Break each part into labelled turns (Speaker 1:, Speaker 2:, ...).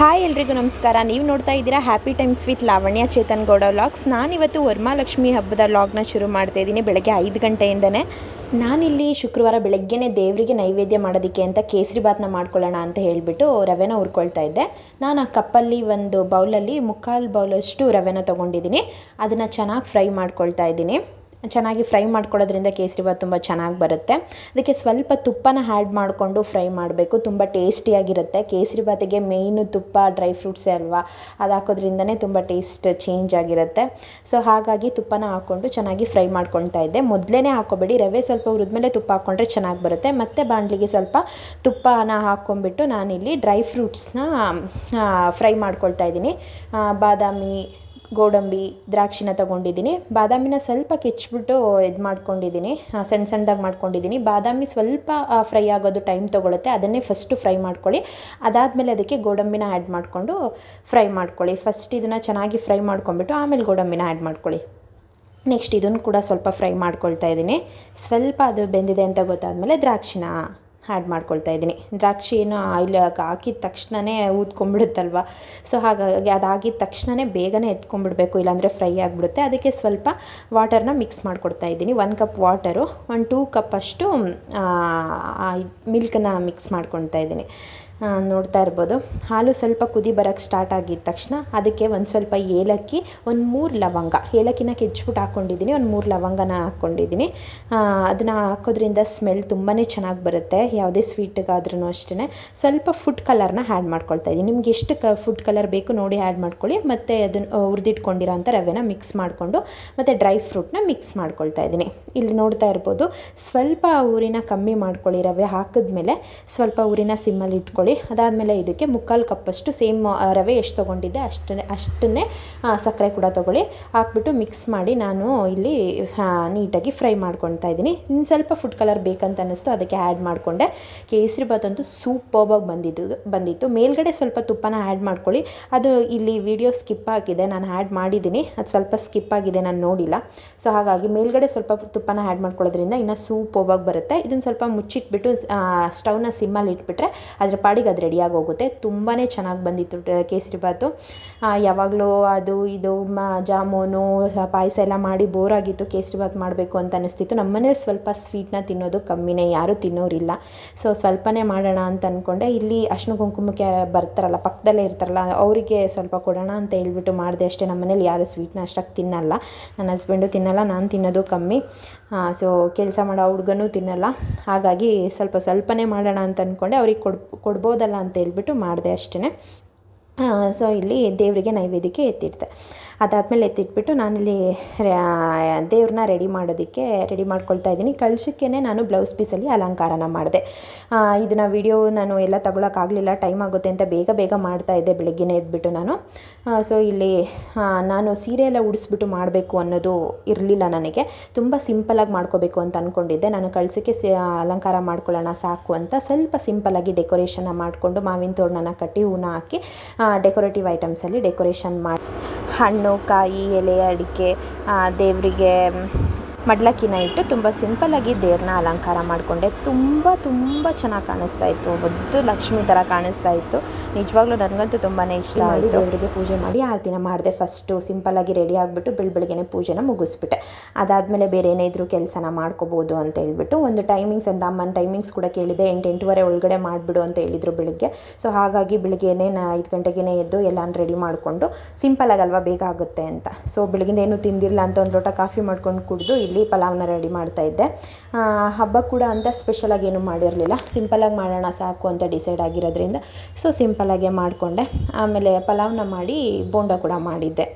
Speaker 1: Hi ಎಲ್ರಿಗೂ ನಮಸ್ಕಾರ. ನೀವು ನೋಡ್ತಾ ಇದ್ದೀರಾ happy times with Lavanya Chetan Gowda vlogs ನಾನಿವತ್ತು ವರ್ಮಾಲಕ್ಷ್ಮಿ ಹಬ್ಬದ ವ್ಲಾಗ್ನ ಶುರು ಮಾಡ್ತಾ ಇದ್ದೀನಿ. ಬೆಳಗ್ಗೆ ಐದು ಗಂಟೆಯಿಂದನೇ. ನಾನಿಲ್ಲಿ ಶುಕ್ರವಾರ ಬೆಳಗ್ಗೆನೇ ದೇವರಿಗೆ ನೈವೇದ್ಯ ಮಾಡೋದಕ್ಕೆ ಅಂತ ಕೇಸರಿ ಬಾತ್ನ ಮಾಡ್ಕೊಳ್ಳೋಣ ಅಂತ ಹೇಳಿಬಿಟ್ಟು ರವೆನ ಹುರ್ಕೊಳ್ತಾ ಇದ್ದೆ. ನಾನು ಆ ಕಪ್ಪಲ್ಲಿ ಒಂದು ಬೌಲಲ್ಲಿ ಮುಕ್ಕಾಲು ಬೌಲಷ್ಟು ರವೆನ ತೊಗೊಂಡಿದ್ದೀನಿ. ಅದನ್ನು ಚೆನ್ನಾಗಿ ಫ್ರೈ ಮಾಡ್ಕೊಳ್ತಾ ಇದ್ದೀನಿ. ಚೆನ್ನಾಗಿ ಫ್ರೈ ಮಾಡ್ಕೊಳ್ಳೋದ್ರಿಂದ ಕೇಸರಿ ಬಾತ್ ತುಂಬ ಚೆನ್ನಾಗಿ ಬರುತ್ತೆ. ಅದಕ್ಕೆ ಸ್ವಲ್ಪ ತುಪ್ಪನ ಆ್ಯಡ್ ಮಾಡಿಕೊಂಡು ಫ್ರೈ ಮಾಡಬೇಕು. ತುಂಬ ಟೇಸ್ಟಿಯಾಗಿರುತ್ತೆ ಕೇಸರಿ ಬಾತಿಗೆ ಮೇಯ್ನು ತುಪ್ಪ ಡ್ರೈ ಫ್ರೂಟ್ಸೇ ಅಲ್ವಾ? ಅದು ಹಾಕೋದ್ರಿಂದನೇ ತುಂಬ ಟೇಸ್ಟ್ ಚೇಂಜ್ ಆಗಿರುತ್ತೆ. ಸೊ ಹಾಗಾಗಿ ತುಪ್ಪನ ಹಾಕ್ಕೊಂಡು ಚೆನ್ನಾಗಿ ಫ್ರೈ ಮಾಡ್ಕೊಳ್ತಾ ಇದ್ದೆ. ಮೊದಲೇ ಹಾಕೋಬೇಡಿ. ರವೆ ಸ್ವಲ್ಪ ಹುರಿದ್ಮೇಲೆ ತುಪ್ಪ ಹಾಕ್ಕೊಂಡ್ರೆ ಚೆನ್ನಾಗಿ ಬರುತ್ತೆ. ಮತ್ತು ಬಾಣಲಿಗೆ ಸ್ವಲ್ಪ ತುಪ್ಪನ ಹಾಕ್ಕೊಂಬಿಟ್ಟು ನಾನಿಲ್ಲಿ ಡ್ರೈ ಫ್ರೂಟ್ಸ್ನ ಫ್ರೈ ಮಾಡ್ಕೊಳ್ತಾ ಇದ್ದೀನಿ. ಬಾದಾಮಿ ಗೋಡಂಬಿ ದ್ರಾಕ್ಷಿನ ತೊಗೊಂಡಿದ್ದೀನಿ. ಬಾದಾಮಿನ ಸ್ವಲ್ಪ ಕೆಚ್ಚಿಬಿಟ್ಟು ಇದು ಮಾಡ್ಕೊಂಡಿದ್ದೀನಿ. ಸಣ್ಣ ಸಣ್ಣದಾಗಿ ಮಾಡ್ಕೊಂಡಿದ್ದೀನಿ. ಬಾದಾಮಿ ಸ್ವಲ್ಪ ಫ್ರೈ ಆಗೋದು ಟೈಮ್ ತೊಗೊಳುತ್ತೆ. ಅದನ್ನೇ ಫಸ್ಟು ಫ್ರೈ ಮಾಡ್ಕೊಳ್ಳಿ. ಅದಾದಮೇಲೆ ಅದಕ್ಕೆ ಗೋಡಂಬಿನ ಆ್ಯಡ್ ಮಾಡಿಕೊಂಡು ಫ್ರೈ ಮಾಡ್ಕೊಳ್ಳಿ. ಫಸ್ಟ್ ಇದನ್ನು ಚೆನ್ನಾಗಿ ಫ್ರೈ ಮಾಡ್ಕೊಂಬಿಟ್ಟು ಆಮೇಲೆ ಗೋಡಂಬಿನ ಆ್ಯಡ್ ಮಾಡ್ಕೊಳ್ಳಿ. ನೆಕ್ಸ್ಟ್ ಇದನ್ನು ಕೂಡ ಸ್ವಲ್ಪ ಫ್ರೈ ಮಾಡ್ಕೊಳ್ತಾ ಇದ್ದೀನಿ. ಸ್ವಲ್ಪ ಅದು ಬೆಂದಿದೆ ಅಂತ ಗೊತ್ತಾದಮೇಲೆ ದ್ರಾಕ್ಷಿನ ಆ್ಯಡ್ ಮಾಡ್ಕೊಳ್ತಾ ಇದ್ದೀನಿ. ದ್ರಾಕ್ಷಿ ಏನು ಆಯಿಲ್ ಹಾಕಿದ ತಕ್ಷಣವೇ ಊದ್ಕೊಂಡ್ಬಿಡುತ್ತಲ್ವ? ಸೊ ಹಾಗಾಗಿ ಅದಾಗಿದ ತಕ್ಷಣವೇ ಬೇಗನೆ ಎತ್ಕೊಂಡ್ಬಿಡ್ಬೇಕು, ಇಲ್ಲಾಂದರೆ ಫ್ರೈ ಆಗಿಬಿಡುತ್ತೆ. ಅದಕ್ಕೆ ಸ್ವಲ್ಪ ವಾಟರ್ನ ಮಿಕ್ಸ್ ಮಾಡ್ಕೊಡ್ತಾ ಇದ್ದೀನಿ. ಒನ್ ಕಪ್ ವಾಟರು ಒಂದು ಟೂ ಕಪ್ ಅಷ್ಟು ಮಿಲ್ಕನ್ನ ಮಿಕ್ಸ್ ಮಾಡ್ಕೊಳ್ತಾ ಇದ್ದೀನಿ. ನೋಡ್ತಾ ಇರ್ಬೋದು. ಹಾಲು ಸ್ವಲ್ಪ ಕುದಿ ಬರೋಕ್ಕೆ ಸ್ಟಾರ್ಟ್ ಆಗಿದ ತಕ್ಷಣ ಅದಕ್ಕೆ ಒಂದು ಸ್ವಲ್ಪ ಏಲಕ್ಕಿ, ಒಂದು ಮೂರು ಲವಂಗ. ಏಲಕ್ಕಿನ ಕೆಚ್ಬಿಟ್ಟು ಹಾಕ್ಕೊಂಡಿದ್ದೀನಿ ಒಂದು ಮೂರು ಲವಂಗನ ಹಾಕ್ಕೊಂಡಿದ್ದೀನಿ ಅದನ್ನು ಹಾಕೋದ್ರಿಂದ ಸ್ಮೆಲ್ ತುಂಬಾ ಚೆನ್ನಾಗಿ ಬರುತ್ತೆ. ಯಾವುದೇ ಸ್ವೀಟ್ಗಾದ್ರೂ ಅಷ್ಟೇ ಸ್ವಲ್ಪ ಫುಡ್ ಕಲರ್ನ ಆ್ಯಡ್ ಮಾಡ್ಕೊಳ್ತಾ ಇದ್ದೀನಿ ನಿಮ್ಗೆ ಎಷ್ಟು ಕ ಫುಡ್ ಕಲರ್ ಬೇಕು ನೋಡಿ ಆ್ಯಡ್ ಮಾಡ್ಕೊಳ್ಳಿ. ಮತ್ತು ಅದನ್ನು ಹುರಿದಿಟ್ಕೊಂಡಿರೋ ಅಂಥ ರವೆನ ಮಿಕ್ಸ್ ಮಾಡಿಕೊಂಡು, ಮತ್ತು ಡ್ರೈ ಫ್ರೂಟ್ನ ಮಿಕ್ಸ್ ಮಾಡ್ಕೊಳ್ತಾ ಇದ್ದೀನಿ ಇಲ್ಲಿ ನೋಡ್ತಾ ಇರ್ಬೋದು, ಸ್ವಲ್ಪ ಊರಿನ ಕಮ್ಮಿ ಮಾಡ್ಕೊಳ್ಳಿ ರವೆ ಹಾಕಿದ್ಮೇಲೆ. ಸ್ವಲ್ಪ ಊರಿನ ಸಿಮ್ಮಲ್ಲಿ ಇಟ್ಕೊಳ್ಳಿ. ಅದಾದಮೇಲೆ ಇದಕ್ಕೆ ಮುಕ್ಕಾಲು ಕಪ್ಪಷ್ಟು ಸೇಮ್ ರವೆ ಎಷ್ಟು ತೊಗೊಂಡಿದ್ದೆ ಅಷ್ಟನ್ನೇ ಅಷ್ಟನ್ನೇ ಸಕ್ಕರೆ ಕೂಡ ತೊಗೊಳ್ಳಿ. ಹಾಕ್ಬಿಟ್ಟು ಮಿಕ್ಸ್ ಮಾಡಿ ನಾನು ಇಲ್ಲಿ ನೀಟಾಗಿ ಫ್ರೈ ಮಾಡ್ಕೊತಾ ಇದ್ದೀನಿ. ಇನ್ನು ಸ್ವಲ್ಪ ಫುಡ್ ಕಲರ್ ಬೇಕಂತ ಅನ್ನಿಸ್ತು, ಅದಕ್ಕೆ ಆ್ಯಡ್ ಮಾಡಿಕೊಂಡೆ. ಕೇಸರಿ ಬಾತ್ ಅಂತೂ ಸೂಪರ್ಬಾಗಿ ಬಂದಿದ್ದು, ಬಂದಿತ್ತು. ಮೇಲ್ಗಡೆ ಸ್ವಲ್ಪ ತುಪ್ಪನ ಆ್ಯಡ್ ಮಾಡ್ಕೊಳ್ಳಿ. ಅದು ಇಲ್ಲಿ ವಿಡಿಯೋ ಸ್ಕಿಪ್ ಆಗಿದೆ, ನಾನು ಆ್ಯಡ್ ಮಾಡಿದ್ದೀನಿ. ಅದು ಸ್ವಲ್ಪ ಸ್ಕಿಪ್ ಆಗಿದೆ, ನಾನು ನೋಡಿಲ್ಲ. ಸೊ ಹಾಗಾಗಿ ಮೇಲ್ಗಡೆ ಸ್ವಲ್ಪ ತುಪ್ಪನ ಆ್ಯಡ್ ಮಾಡ್ಕೊಳ್ಳೋದ್ರಿಂದ ಸೂಪ್ ಹೋಗಿ ಬರುತ್ತೆ. ಇದನ್ನು ಸ್ವಲ್ಪ ಮುಚ್ಚಿಟ್ಬಿಟ್ಟು ಸ್ಟವ್ನ ಸಿಮ್ಮಲ್ಲಿ ಇಟ್ಬಿಟ್ರೆ ಅದ್ರ ಪಾಡಿಗೆ ಅದು ರೆಡಿಯಾಗಿ ಹೋಗುತ್ತೆ. ತುಂಬಾ ಚೆನ್ನಾಗಿ ಬಂದಿತ್ತು ಕೇಸರಿ ಬಾತು ಯಾವಾಗಲೂ ಅದು, ಇದು, ಮ, ಜಾಮೂನು ಪಾಯಸ ಎಲ್ಲ ಮಾಡಿ ಕೇಸರಿ ಬಾತ್ ಮಾಡಬೇಕು ಅಂತ ಅನಿಸ್ತಿತ್ತು. ನಮ್ಮನೇಲಿ ಸ್ವಲ್ಪ ಸ್ವೀಟ್ನ ತಿನ್ನೋದು ಕಮ್ಮಿನೇ, ಯಾರೂ ತಿನ್ನೋರಿಲ್ಲ. ಸೊ ಸ್ವಲ್ಪನೇ ಮಾಡೋಣ ಅಂತ ಅಂದ್ಕೊಂಡೆ ಇಲ್ಲಿ ಅಶ್ನ ಕುಂಕುಮಕ್ಕೆ ಬರ್ತಾರಲ್ಲ, ಪಕ್ಕದಲ್ಲೇ ಇರ್ತಾರಲ್ಲ, ಅವರಿಗೆ ಸ್ವಲ್ಪ ಕೊಡೋಣ ಅಂತ ಹೇಳ್ಬಿಟ್ಟು ಮಾಡಿದೆ ಅಷ್ಟೇ. ನಮ್ಮ ಮನೇಲಿ ಯಾರು ಸ್ವೀಟ್ನ ಅಷ್ಟಾಗಿ ತಿನ್ನಲ್ಲ. ನನ್ನ ಹಸ್ಬೆಂಡು ತಿನ್ನಲ್ಲ, ನಾನು ತಿನ್ನೋದು ಕಮ್ಮಿ. ಸೊ ಕೆಲಸ ಮಾಡೋ ಹುಡುಗನೂ ತಿನ್ನಲ್ಲ. ಹಾಗಾಗಿ ಸ್ವಲ್ಪ ಸ್ವಲ್ಪನೇ ಮಾಡೋಣ ಅಂತ ಅಂದ್ಕೊಂಡೆ ಅವ್ರಿಗೆ ಕೊಡ್ ಕೊಡ್ಬೋದಲ್ಲ ಅಂತ ಹೇಳ್ಬಿಟ್ಟು ಮಾಡಿದೆ ಅಷ್ಟೇ ಸೊ ಇಲ್ಲಿ ದೇವರಿಗೆ ನೈವೇದ್ಯಕ್ಕೆ ಎತ್ತಿಡ್ತೆ ಅದಾದಮೇಲೆ ಎತ್ತಿಟ್ಬಿಟ್ಟು ನಾನಿಲ್ಲಿ ದೇವ್ರನ್ನ ರೆಡಿ ಮಾಡೋದಕ್ಕೆ ರೆಡಿ ಮಾಡ್ಕೊಳ್ತಾ ಇದ್ದೀನಿ. ಕಳ್ಸಕ್ಕೇ ನಾನು ಬ್ಲೌಸ್ ಪೀಸಲ್ಲಿ ಅಲಂಕಾರನ ಮಾಡಿದೆ. ಇದನ್ನು ವಿಡಿಯೋ ನಾನು ಎಲ್ಲ ತಗೊಳಕ್ಕಾಗಲಿಲ್ಲ ಟೈಮ್ ಆಗುತ್ತೆ ಅಂತ ಬೇಗ ಬೇಗ ಮಾಡ್ತಾ ಇದ್ದೆ ಬೆಳಗ್ಗೆನೇ ಎದ್ಬಿಟ್ಟು ನಾನು. ಸೊ ಇಲ್ಲಿ ನಾನು ಸೀರೆ ಎಲ್ಲ ಉಡಿಸ್ಬಿಟ್ಟು ಮಾಡಬೇಕು ಅನ್ನೋದು ಇರಲಿಲ್ಲ ನನಗೆ. ತುಂಬ ಸಿಂಪಲಾಗಿ ಮಾಡ್ಕೋಬೇಕು ಅಂತ ಅಂದ್ಕೊಂಡಿದ್ದೆ ನಾನು ಕಳ್ಸಕ್ಕೆ ಅಲಂಕಾರ ಮಾಡ್ಕೊಳ್ಳೋಣ ಸಾಕು ಅಂತ ಸ್ವಲ್ಪ ಸಿಂಪಲಾಗಿ ಡೆಕೋರೇಷನ್ನ ಮಾಡಿಕೊಂಡು ಮಾವಿನ ತೋರಣನ ಕಟ್ಟಿ ಹೂನ ಹಾಕಿ ಡೆಕೋರೇಟಿವ್ ಐಟಮ್ಸಲ್ಲಿ ಡೆಕೋರೇಷನ್ ಮಾಡಿ, ಹಣ್ಣು ಕಾಯಿ ಎಲೆ ಅಡಿಕೆ ದೇವರಿಗೆ ಮಡ್ಲಕ್ಕಿನ ಇಟ್ಟು ತುಂಬ ಸಿಂಪಲ್ಲಾಗಿ ದೇವ್ರನ್ನ ಅಲಂಕಾರ ಮಾಡಿಕೊಂಡೆ. ತುಂಬ ತುಂಬ ಚೆನ್ನಾಗಿ ಕಾಣಿಸ್ತಾ ಇತ್ತು. ಒದ್ದು ಲಕ್ಷ್ಮಿ ಥರ ಕಾಣಿಸ್ತಾ ಇತ್ತು. ನಿಜವಾಗ್ಲೂ ನನಗಂತೂ ತುಂಬಾ ಇಷ್ಟ ಆಯಿತು. ದೇವರಿಗೆ ಪೂಜೆ ಮಾಡಿ ಆರತಿನ ಮಾಡಿದೆ. ಫಸ್ಟು ಸಿಂಪಲ್ಲಾಗಿ ರೆಡಿ ಆಗಿಬಿಟ್ಟು ಬೆಳ ಬೆಳಗ್ಗೆನೆ ಪೂಜೆನ ಮುಗಿಸ್ಬಿಟ್ಟೆ. ಅದಾದಮೇಲೆ ಬೇರೆ ಏನೇ ಇದ್ರೂ ಕೆಲಸನ ಮಾಡ್ಕೋಬೋದು ಅಂತ ಹೇಳ್ಬಿಟ್ಟು ಒಂದು ಟೈಮಿಂಗ್ಸ್ ಅಂತ ಅಮ್ಮನ ಟೈಮಿಂಗ್ಸ್ ಕೂಡ ಕೇಳಿದೆ. ಎಂಟು ಎಂಟೂವರೆ ಒಳಗಡೆ ಮಾಡಿಬಿಡು ಅಂತ ಹೇಳಿದರು ಬೆಳಿಗ್ಗೆ. ಸೊ ಹಾಗಾಗಿ ಬೆಳಿಗ್ಗೆನೇ ನಾ ಐದು ಗಂಟೆಗೇ ಎದ್ದು ಎಲ್ಲಾನು ರೆಡಿ ಮಾಡಿಕೊಂಡು ಸಿಂಪಲ್ ಆಗಲ್ವಾ ಬೇಗ ಆಗುತ್ತೆ ಅಂತ. ಸೊ ಬೆಳಗಿಂದ ಏನು ತಿಂದಿಲ್ಲ ಅಂತ ಒಂದು ಲೋಟ ಕಾಫಿ ಮಾಡ್ಕೊಂಡು ಕುಡಿದು ಇಲ್ಲಿ ಪಲಾವ್ನ ರೆಡಿ ಮಾಡ್ತಾ ಇದ್ದೆ. ಹಬ್ಬ ಕೂಡ ಅಂತ ಸ್ಪೆಷಲಾಗಿ ಏನೂ ಮಾಡಿರಲಿಲ್ಲ. ಸಿಂಪಲಾಗಿ ಮಾಡೋಣ ಸಾಕು ಅಂತ ಡಿಸೈಡ್ ಆಗಿರೋದ್ರಿಂದ ಸೊ ಸಿಂಪಲಾಗೆ ಮಾಡಿಕೊಂಡೆ. ಆಮೇಲೆ ಪಲಾವ್ನ ಮಾಡಿ ಬೋಂಡ ಕೂಡ ಮಾಡಿದ್ದೆ.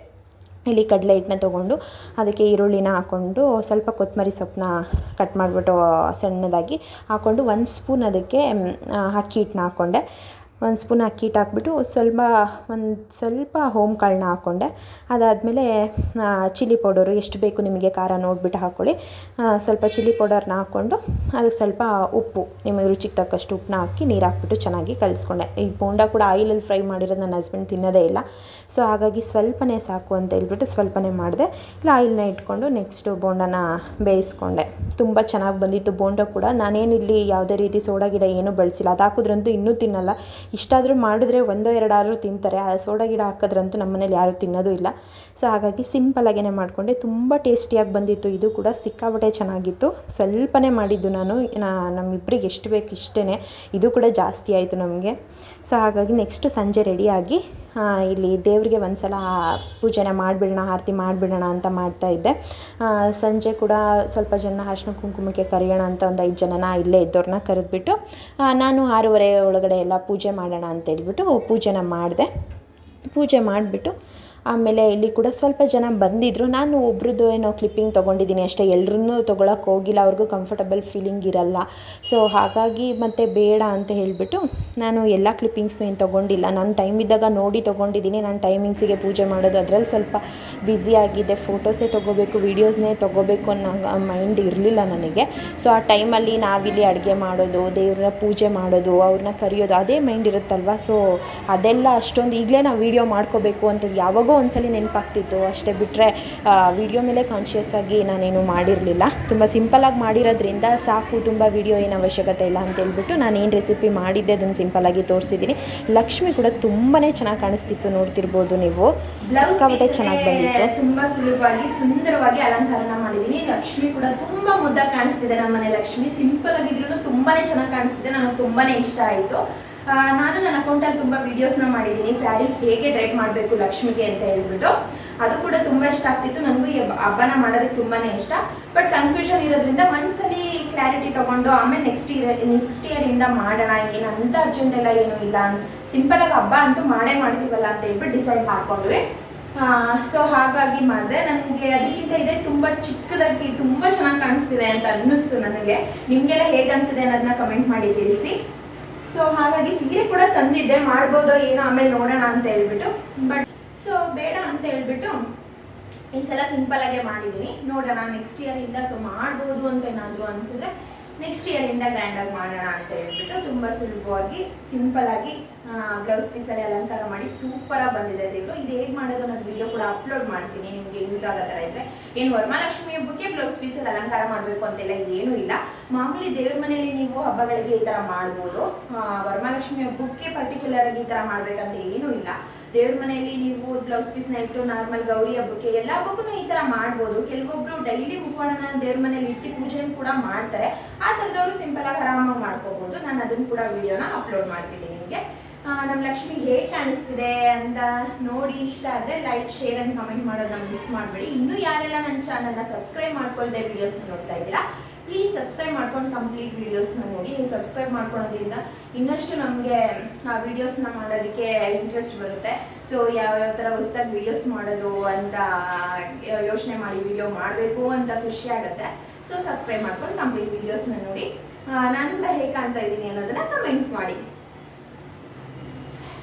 Speaker 1: ಇಲ್ಲಿ ಕಡಲೆ ಹಿಟ್ಟನ್ನ ತೊಗೊಂಡು ಅದಕ್ಕೆ ಈರುಳ್ಳಿನ ಹಾಕ್ಕೊಂಡು ಸ್ವಲ್ಪ ಕೊತ್ತಂಬರಿ ಸೊಪ್ಪನ್ನ ಕಟ್ ಮಾಡಿಬಿಟ್ಟು ಸಣ್ಣದಾಗಿ ಹಾಕ್ಕೊಂಡು ಒಂದು ಸ್ಪೂನ್ ಅದಕ್ಕೆ ಅಕ್ಕಿ ಹಿಟ್ಟನ್ನ ಹಾಕ್ಕೊಂಡೆ ಒಂದು ಸ್ಪೂನ್ ಅಕ್ಕಿ ಹಿಟ್ಟು ಹಾಕ್ಬಿಟ್ಟು ಸ್ವಲ್ಪ ಒಂದು ಸ್ವಲ್ಪ ಹೋಮ್ ಕಾಳನ್ನ ಹಾಕ್ಕೊಂಡೆ. ಅದಾದಮೇಲೆ ಚಿಲ್ಲಿ ಪೌಡರು ಎಷ್ಟು ಬೇಕು ನಿಮಗೆ ಖಾರ ನೋಡಿಬಿಟ್ಟು ಹಾಕ್ಕೊಳ್ಳಿ. ಸ್ವಲ್ಪ ಚಿಲ್ಲಿ ಪೌಡರ್ನ ಹಾಕ್ಕೊಂಡು ಅದಕ್ಕೆ ಸ್ವಲ್ಪ ಉಪ್ಪು, ನಿಮಗೆ ರುಚಿಗೆ ತಕ್ಕಷ್ಟು ಉಪ್ಪನ್ನ ಹಾಕಿ ನೀರು ಹಾಕ್ಬಿಟ್ಟು ಚೆನ್ನಾಗಿ ಕಲಿಸ್ಕೊಂಡೆ. ಈ ಬೋಂಡ ಕೂಡ ಆಯಿಲಲ್ಲಿ ಫ್ರೈ ಮಾಡಿರೋದು ನನ್ನ ಹಸ್ಬೆಂಡ್ ತಿನ್ನೋದೇ ಇಲ್ಲ. ಸೊ, ಹಾಗಾಗಿ ಸ್ವಲ್ಪನೇ ಸಾಕು ಅಂತ ಹೇಳ್ಬಿಟ್ಟು ಸ್ವಲ್ಪನೇ ಮಾಡಿದೆ. ಇಲ್ಲ ಆಯಿಲ್ನ ಇಟ್ಕೊಂಡು ನೆಕ್ಸ್ಟು ಬೋಂಡನ ಬೇಯಿಸ್ಕೊಂಡೆ. ತುಂಬ ಚೆನ್ನಾಗಿ ಬಂದಿತ್ತು ಬೋಂಡ ಕೂಡ. ನಾನೇನಿಲ್ಲಿ ಯಾವುದೇ ರೀತಿ ಸೋಡಾ ಗಿಡ ಏನೂ ಬಳಸಿಲ್ಲ. ಅದು ಹಾಕಿದ್ರಂತೂ ಇನ್ನೂ ತಿನ್ನಲ್ಲ.
Speaker 2: ಇಷ್ಟಾದರೂ ಮಾಡಿದ್ರೆ ಒಂದೋ ಎರಡಾದರೂ ತಿಂತಾರೆ. ಆ ಸೋಡಾ ಗಿಡ ಹಾಕಿದ್ರಂತೂ ನಮ್ಮ ಮನೇಲಿ ಯಾರೂ ತಿನ್ನೋದೂ ಇಲ್ಲ. ಸೊ ಹಾಗಾಗಿ ಸಿಂಪಲಾಗೇ ಮಾಡಿಕೊಂಡೆ. ತುಂಬ ಟೇಸ್ಟಿಯಾಗಿ ಬಂದಿತ್ತು. ಇದು ಕೂಡ ಸಿಕ್ಕಾಬಟ್ಟೆ ಚೆನ್ನಾಗಿತ್ತು. ಸ್ವಲ್ಪನೇ ಮಾಡಿದ್ದು ನಾನು. ನಮ್ಮಿಬ್ಬರಿಗೆ ಎಷ್ಟು ಬೇಕು ಇಷ್ಟೇ ಇದು ಕೂಡ ಜಾಸ್ತಿ ಆಯಿತು ನಮಗೆ. ಸೊ ಹಾಗಾಗಿ ನೆಕ್ಸ್ಟ್ ಸಂಜೆ ರೆಡಿಯಾಗಿ ಇಲ್ಲಿ ದೇವರಿಗೆ ಒಂದು ಸಲ ಪೂಜೆನ ಮಾಡಿಬಿಡೋಣ, ಆರತಿ ಮಾಡಿಬಿಡೋಣ ಅಂತ ಮಾಡ್ತಾಯಿದ್ದೆ ಸಂಜೆ ಕೂಡ ಸ್ವಲ್ಪ ಜನ ಅರ್ಶಿನ ಕುಂಕುಮಕ್ಕೆ ಕರೆಯೋಣ ಅಂತ ಒಂದು ಐದು ಜನನ ಇಲ್ಲೇ ಇದ್ದವ್ರನ್ನ ಕರೆದ್ಬಿಟ್ಟು ನಾನು ಆರೂವರೆ ಒಳಗಡೆ ಎಲ್ಲ ಪೂಜೆ ಮಾಡೋಣ ಅಂತೇಳ್ಬಿಟ್ಟು ಪೂಜೆನ ಮಾಡಿದೆ. ಪೂಜೆ ಮಾಡಿಬಿಟ್ಟು ಆಮೇಲೆ ಇಲ್ಲಿ ಕೂಡ ಸ್ವಲ್ಪ ಜನ ಬಂದಿದ್ದರು ನಾನು ಒಬ್ರದ್ದು ಏನೋ ಕ್ಲಿಪ್ಪಿಂಗ್ ತೊಗೊಂಡಿದ್ದೀನಿ ಅಷ್ಟೇ. ಎಲ್ರೂ ತೊಗೊಳಕ್ಕೆ ಹೋಗಿಲ್ಲ. ಅವ್ರಿಗೂ ಕಂಫರ್ಟಬಲ್ ಫೀಲಿಂಗ್ ಇರಲ್ಲ. ಸೊ ಹಾಗಾಗಿ ಮತ್ತೆ ಬೇಡ ಅಂತ ಹೇಳಿಬಿಟ್ಟು ನಾನು ಎಲ್ಲ ಕ್ಲಿಪ್ಪಿಂಗ್ಸ್ನೂ ಏನು ತೊಗೊಂಡಿಲ್ಲ. ನಾನು ಟೈಮ್ ಇದ್ದಾಗ ನೋಡಿ ತೊಗೊಂಡಿದ್ದೀನಿ. ನಾನು ಟೈಮಿಂಗ್ಸಿಗೆ ಪೂಜೆ ಮಾಡೋದು ಅದರಲ್ಲಿ ಸ್ವಲ್ಪ ಬ್ಯುಸಿಯಾಗಿದೆ ಫೋಟೋಸೇ ತೊಗೋಬೇಕು ವೀಡಿಯೋಸ್ನೇ ತೊಗೋಬೇಕು ಅನ್ನೋ ಮೈಂಡ್ ಇರಲಿಲ್ಲ ನನಗೆ. ಸೊ ಆ ಟೈಮಲ್ಲಿ ನಾವಿಲ್ಲಿ ಅಡುಗೆ ಮಾಡೋದು, ದೇವ್ರನ್ನ ಪೂಜೆ ಮಾಡೋದು, ಅವ್ರನ್ನ ಕರೆಯೋದು, ಅದೇ ಮೈಂಡ್ ಇರುತ್ತಲ್ವ? ಸೊ ಅದೆಲ್ಲ ಅಷ್ಟೊಂದು ಈಗಲೇ ನಾವು ವೀಡಿಯೋ ಮಾಡ್ಕೋಬೇಕು ಅಂತ ಯಾವಾಗೋ ಒಂದ್ಸಲಿ ನೆನಪಾಗ್ತಿತ್ತು. ಅಷ್ಟೇ ಬಿಟ್ಟರೆ ವೀಡಿಯೋ ಮೇಲೆ ಕಾನ್ಷಿಯಸ್ ಆಗಿ ನಾನೇನು ಮಾಡಿರಲಿಲ್ಲ. ತುಂಬ ಸಿಂಪಲಾಗಿ ಮಾಡಿರೋದ್ರಿಂದ ಸಾಕು ತುಂಬ ವೀಡಿಯೋ ಏನು ಅವಶ್ಯಕತೆ ಇಲ್ಲ ಅಂತ ಹೇಳ್ಬಿಟ್ಟು ನಾನು ಏನು ರೆಸಿಪಿ ಮಾಡಿದ್ದೆ ಅದನ್ನು ಸಿಂಪಲಾಗಿ ತೋರಿಸಿದ್ದೀನಿ ಲಕ್ಷ್ಮಿ ಕೂಡ ತುಂಬಾ ಚೆನ್ನಾಗಿ ಕಾಣಿಸ್ತಿತ್ತು ನೋಡ್ತಿರ್ಬೋದು ನೀವು. ಸಿಕ್ಕಾಪಟ್ಟೆ ಚೆನ್ನಾಗಿ ಬಂದಿತ್ತು.
Speaker 1: ತುಂಬ ಸುಲಭವಾಗಿ ಸುಂದರವಾಗಿ ಅಲಂಕಾರನ ಮಾಡಿದ್ದೀನಿ ಲಕ್ಷ್ಮಿ ಕೂಡ ತುಂಬಾ ಮುದ್ದಾಗಿ ಕಾಣಿಸ್ತಿದೆ ನಮ್ಮ ಮನೆ ಲಕ್ಷ್ಮಿ. ಸಿಂಪಲ್ ಆಗಿದ್ರು ತುಂಬಾನೇ ಚೆನ್ನಾಗಿ ಕಾಣಿಸ್ತಿದೆ. ನನಗೆ ತುಂಬಾನೇ ಇಷ್ಟ ಆಯ್ತು. ನಾನು ನನ್ನ ಅಕೌಂಟಲ್ಲಿ ತುಂಬ ವಿಡಿಯೋಸ್ನ ಮಾಡಿದ್ದೀನಿ. ಸ್ಯಾರಿ ಹೇಗೆ ಡ್ರೈಪ್ ಮಾಡಬೇಕು ಲಕ್ಷ್ಮಿಗೆ ಅಂತ ಹೇಳ್ಬಿಟ್ಟು. ಅದು ಕೂಡ ತುಂಬಾ ಇಷ್ಟ ಆಗ್ತಿತ್ತು. ನನಗೂ ಈ ಹಬ್ಬ- ಹಬ್ಬನ ಮಾಡೋದಕ್ಕೆ ತುಂಬಾನೇ ಇಷ್ಟ. ಬಟ್ ಕನ್ಫ್ಯೂಷನ್ ಇರೋದ್ರಿಂದ ಒಂದ್ಸಲಿ ಕ್ಲಾರಿಟಿ ತಗೊಂಡು ಆಮೇಲೆ ನೆಕ್ಸ್ಟ್ ಇಯರ್ ನೆಕ್ಸ್ಟ್ ಇಯರ್ ಇಂದ ಮಾಡೋಣ, ಏನು ಅಂತ ಅರ್ಜೆಂಟ್ ಎಲ್ಲ ಏನು ಇಲ್ಲ. ಸಿಂಪಲ್ ಆಗಿ ಹಬ್ಬ ಅಂತೂ ಮಾಡೇ ಮಾಡ್ತೀವಲ್ಲ ಅಂತ ಹೇಳ್ಬಿಟ್ಟು ಡಿಸೈಡ್ ಮಾಡ್ಕೊಂಡ್ವಿ. ಸೊ ಹಾಗಾಗಿ ಮಾಡಿದೆ ನನಗೆ ಅದಕ್ಕಿಂತ ಇದೆ ತುಂಬ ಚಿಕ್ಕದಾಗಿ ತುಂಬ ಚೆನ್ನಾಗಿ ಕಾಣಿಸ್ತಿದೆ ಅಂತ ಅನ್ನಿಸ್ತು ನನಗೆ. ನಿಮಗೆಲ್ಲ ಹೇಗೆ ಅನ್ಸಿದೆ ಅನ್ನೋದನ್ನ ಕಮೆಂಟ್ ಮಾಡಿ ತಿಳಿಸಿ. ಸೊ ಹಾಗಾಗಿ ಸೀರೆ ಕೂಡ ತಂದಿದ್ದೆ, ಮಾಡ್ಬೋದೋ ಏನೋ ಆಮೇಲೆ ನೋಡೋಣ ಅಂತ ಹೇಳ್ಬಿಟ್ಟು. ಬಟ್ ಸೊ ಬೇಡ ಅಂತ ಹೇಳ್ಬಿಟ್ಟು ಈ ಸಲ ಸಿಂಪಲ್ ಆಗಿ ಮಾಡಿದ್ದೀನಿ. ನೋಡೋಣ ನೆಕ್ಸ್ಟ್ ಇಯರ್ ಇಂದ ಸೊ ಮಾಡ್ಬೋದು ಅಂತ ಏನಾದರೂ ಅನ್ಸಿದ್ರೆ ನೆಕ್ಸ್ಟ್ ಇಯರ್ ಇಂದ ಗ್ರ್ಯಾಂಡ್ ಆಗಿ ಮಾಡೋಣ ಅಂತ ಹೇಳ್ಬಿಟ್ಟು ತುಂಬಾ ಸುಲಭವಾಗಿ ಸಿಂಪಲ್ ಆಗಿ ಬ್ಲೌಸ್ ಪೀಸಲ್ಲಿ ಅಲಂಕಾರ ಮಾಡಿ ಸೂಪರ್ ಆಗಿ ಬಂದಿದೆ ದೇವರು. ಇದು ಹೇಗೆ ಮಾಡೋದು ಅನ್ನೋದು ವಿಡಿಯೋ ಕೂಡ ಅಪ್ಲೋಡ್ ಮಾಡ್ತೀನಿ, ನಿಮಗೆ ಯೂಸ್ ಆಗೋ ಥರ ಇದ್ರೆ. ಏನು ವರಮಹಾಲಕ್ಷ್ಮಿ ಹಬ್ಬಕ್ಕೆ ಬ್ಲೌಸ್ ಪೀಸಲ್ಲಿ ಅಲಂಕಾರ ಮಾಡಬೇಕು ಅಂತೆಲ್ಲ ಏನೂ ಇಲ್ಲ. ಮಾಮೂಲಿ ದೇವ್ರ ಮನೆಯಲ್ಲಿ ನೀವು ಹಬ್ಬಗಳಿಗೆ ಈ ಥರ ಮಾಡ್ಬೋದು. ವರಮಹಾಲಕ್ಷ್ಮಿ ಹಬ್ಬಕ್ಕೆ ಪರ್ಟಿಕ್ಯುಲರ್ ಆಗಿ ಈ ಥರ ಮಾಡ್ಬೇಕಂತ ಏನೂ ಇಲ್ಲ. ದೇವ್ರ ಮನೆಯಲ್ಲಿ ನೀವು ಬ್ಲೌಸ್ ಪೀಸ್ ನೆಟ್ಟು ನಾರ್ಮಲ್ ಗೌರಿ ಹಬ್ಬಕ್ಕೆ ಎಲ್ಲ ಹಬ್ಬಕ್ಕೂ ಈ ತರ ಮಾಡ್ಬೋದು. ಕೆಲವೊಬ್ರು ಡೈಲಿ ಮುಖವಾಡನ ದೇವ್ರ ಮನೇಲಿ ಇಟ್ಟು ಪೂಜೆನ ಕೂಡ ಮಾಡ್ತಾರೆ. ಆ ಥರದವರು ಸಿಂಪಲ್ ಆಗಿ ಆರಾಮಾಗಿ ಮಾಡ್ಕೋಬಹುದು ನಾನು ಅದನ್ನ ಕೂಡ ವಿಡಿಯೋನ ಅಪ್ಲೋಡ್ ಮಾಡ್ತೀನಿ ನಿಮಗೆ. ನಮ್ಮ ಲಕ್ಷ್ಮಿ ಹೇಗೆ ಕಾಣಿಸ್ತಿದೆ ಅಂತ ನೋಡಿ ಇಷ್ಟ ಆದರೆ ಲೈಕ್ ಶೇರ್ ಅಂಡ್ ಕಮೆಂಟ್ ಮಾಡೋದನ್ನ ಮಿಸ್ ಮಾಡಬೇಡಿ. ಇನ್ನೂ ಯಾರೆಲ್ಲ ನನ್ನ ಚಾನಲ್ನ ಸಬ್ಸ್ಕ್ರೈಬ್ ಮಾಡ್ಕೊಳ್ದೆ ವೀಡಿಯೋಸ್ನ ನೋಡ್ತಾ ಇದ್ದೀರಾ ಪ್ಲೀಸ್ ಸಬ್ಸ್ಕ್ರೈಬ್ ಮಾಡ್ಕೊಂಡು ಕಂಪ್ಲೀಟ್ ವೀಡಿಯೋಸ್ನ ನೋಡಿ. ನೀವು ಸಬ್ಸ್ಕ್ರೈಬ್ ಮಾಡ್ಕೊಳೋದ್ರಿಂದ ಇನ್ನಷ್ಟು ನಮಗೆ, ಆ ವೀಡಿಯೋಸ್ನ ಮಾಡೋದಕ್ಕೆ ಇಂಟ್ರೆಸ್ಟ್ ಬರುತ್ತೆ. ಸೊ ಯಾವ್ಯಾವ ಥರ ಹೊಸ್ದಾಗಿ ವಿಡಿಯೋಸ್ ಮಾಡೋದು ಅಂತ ಯೋಚನೆ ಮಾಡಿ ವಿಡಿಯೋ ಮಾಡಬೇಕು ಅಂತ ಖುಷಿ ಆಗುತ್ತೆ. ಸೊ ಸಬ್ಸ್ಕ್ರೈಬ್ ಮಾಡ್ಕೊಂಡು ಕಂಪ್ಲೀಟ್ ವೀಡಿಯೋಸ್ನ ನೋಡಿ. ನಾನು ಕೂಡ ಹೇಗೆ ಕಾಣ್ತಾ ಇದ್ದೀನಿ ಅನ್ನೋದನ್ನ ಕಮೆಂಟ್ ಮಾಡಿ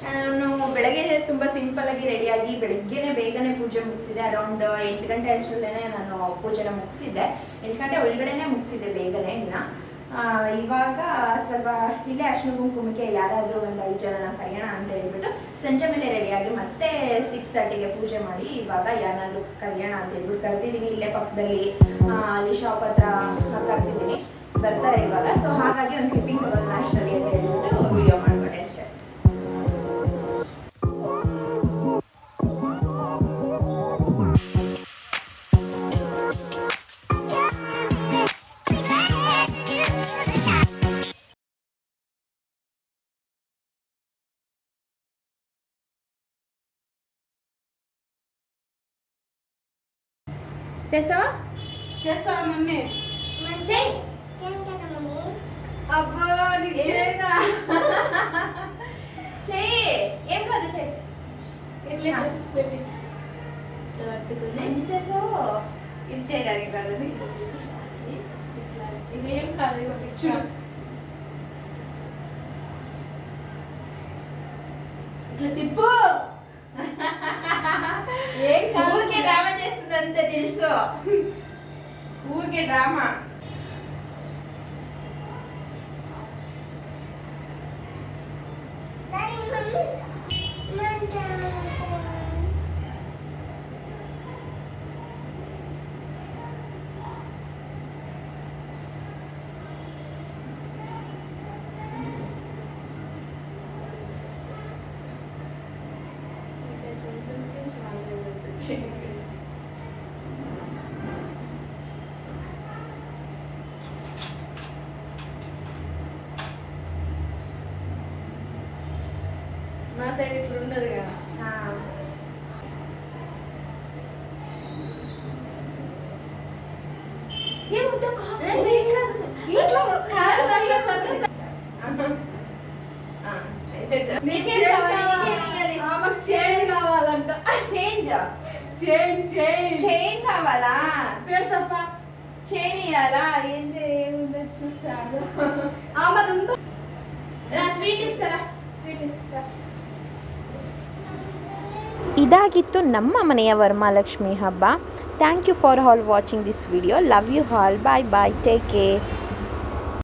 Speaker 1: ನಾನು ಬೆಳಗ್ಗೆ ತುಂಬ ಸಿಂಪಲ್ ಆಗಿ ರೆಡಿಯಾಗಿ ಬೆಳಿಗ್ಗೆನೆ ಬೇಗನೆ ಪೂಜೆ ಮುಗಿಸಿದೆ. ಅರೌಂಡ್ ಎಂಟು ಗಂಟೆ ಅಷ್ಟರಲ್ಲೇ ನಾನು ಪೂಜೆನ ಮುಗಿಸಿದ್ದೆ. ಎಂಟು ಗಂಟೆ ಒಳಗಡೆನೆ ಮುಗಿಸಿದ್ದೆ ಬೇಗನೆ ಇನ್ನ. ಇವಾಗ ಸ್ವಲ್ಪ ಇಲ್ಲೇ ಅರ್ಶಿನ ಕುಂಕುಮಕ್ಕೆ ಯಾರಾದರೂ ಒಂದು ಐದು ಜನ ಕರೆಯೋಣ ಅಂತ ಹೇಳ್ಬಿಟ್ಟು ಸಂಜೆ ಮೇಲೆ ರೆಡಿಯಾಗಿ ಮತ್ತೆ ಸಿಕ್ಸ್ ತರ್ಟಿಗೆ ಪೂಜೆ ಮಾಡಿ ಇವಾಗ ಯಾರಾದರೂ ಕರೆಯೋಣ ಅಂತ ಹೇಳ್ಬಿಟ್ಟು ಕರೆದಿದ್ದೀನಿ. ಇಲ್ಲೇ ಪಕ್ಕದಲ್ಲಿ ಅಲ್ಲಿ ಶಾಪ್ ಹತ್ರ ಕರೆದಿದ್ದೀನಿ. ಬರ್ತಾರೆ ಇವಾಗ. ಸೊ ಹಾಗಾಗಿ ಒಂದು ಕ್ಲಿಪ್ಪಿಂಗ್ ತಗೊಂಡು ಅಷ್ಟರಲ್ಲಿ ಅಂತ ಹೇಳ್ಬಿಟ್ಟು చేస్తావా?
Speaker 3: చేస్తావా మమ్మీ?
Speaker 1: చెయ్యి
Speaker 3: అబ్బో
Speaker 1: ఏం? కాదు చెయ్యి.
Speaker 3: ఇట్లా పట్టుకుని.
Speaker 1: చేసావు?
Speaker 3: ఇది చేయడానికి కాదు. ఇది ఏం కాదు చూడు. ఇట్లా తిప్పు.
Speaker 1: ఉంటుందంటే తెలుసు. ఊరికే డ్రామా.
Speaker 3: మంచిగా మా సైడ్ ఇప్పుడు ఉండదు కదా. చేంజ్ కావాలంట.
Speaker 4: Change
Speaker 3: change change.
Speaker 4: చైన్ కావాలా? ఇయ్యాలా? ఏంటి ఏముందో? చూస్తాను.
Speaker 3: ఆమెది ఉందా.
Speaker 4: స్వీట్ ఇస్తారా? స్వీట్ ఇస్తారా
Speaker 1: ಇದಾಗಿತ್ತು ನಮ್ಮ ಮನೆಯ ವರಮಹಾಲಕ್ಷ್ಮಿ ಹಬ್ಬ. Thank you for all watching this video love you all bye bye take care